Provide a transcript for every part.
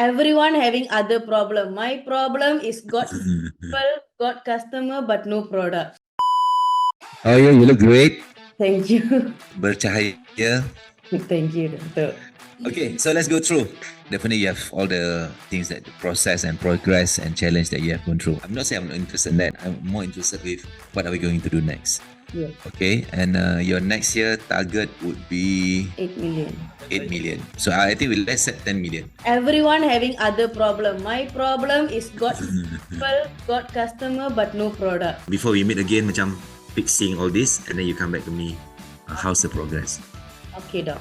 Everyone having other problem. My problem is got people, got customer, but no product. Oh yeah, you look great. Thank you. Bercahaya. Thank you, doctor. Okay, so let's go through. Definitely, you have all the things that the process and progress and challenge that you have gone through. I'm not saying I'm not interested in that. I'm more interested with what are we going to do next. Yeah. Okay, and uh, your next year target would be 8 million. 8 million. So I think we'll let's set 10 million. Everyone having other problem. My problem is got people, got customer, but no product. Before we meet again, macam fixing all this, and then you come back to me. Uh, how's the progress? Okay, doc.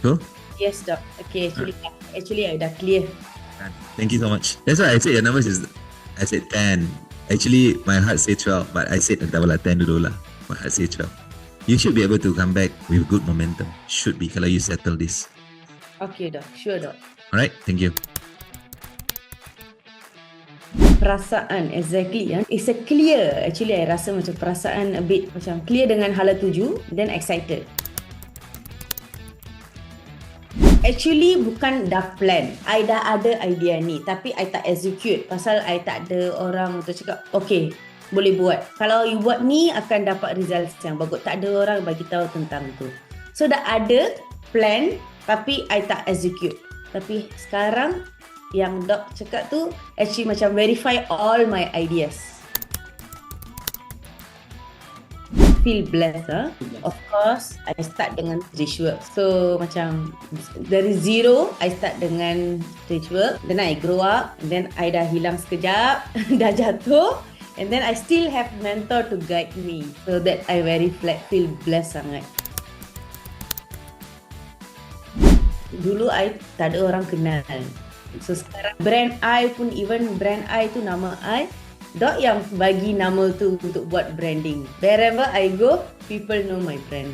Cool. Yes, doc. Okay, actually, actually I dah clear. Thank you so much. That's why I said your numbers is, I said 10. Actually, my heart say 12, but I said double lah 10 dulu lah. My heart say 12. You should be able to come back with good momentum. Should be kalau you settle this. Okay, doc. Sure, doc. Alright, thank you. perasaan exactly ya. It's a clear. Actually I rasa macam perasaan a bit macam clear dengan hala tuju then excited. Actually bukan dah plan. I dah ada idea ni tapi I tak execute pasal I tak ada orang untuk cakap okay boleh buat. Kalau you buat ni akan dapat result yang bagus. Tak ada orang bagi tahu tentang tu. So dah ada plan tapi I tak execute. Tapi sekarang yang doc cakap tu actually macam verify all my ideas. Feel blessed ah. Of course, I start dengan stage work. So macam dari zero, I start dengan stage work. Then I grow up. Then I dah hilang sekejap. dah jatuh. And then I still have mentor to guide me. So that I very feel blessed sangat. Dulu I tak ada orang kenal. So sekarang brand I pun even brand I tu nama I Dok yang bagi nama tu untuk buat branding. Wherever I go, people know my brand.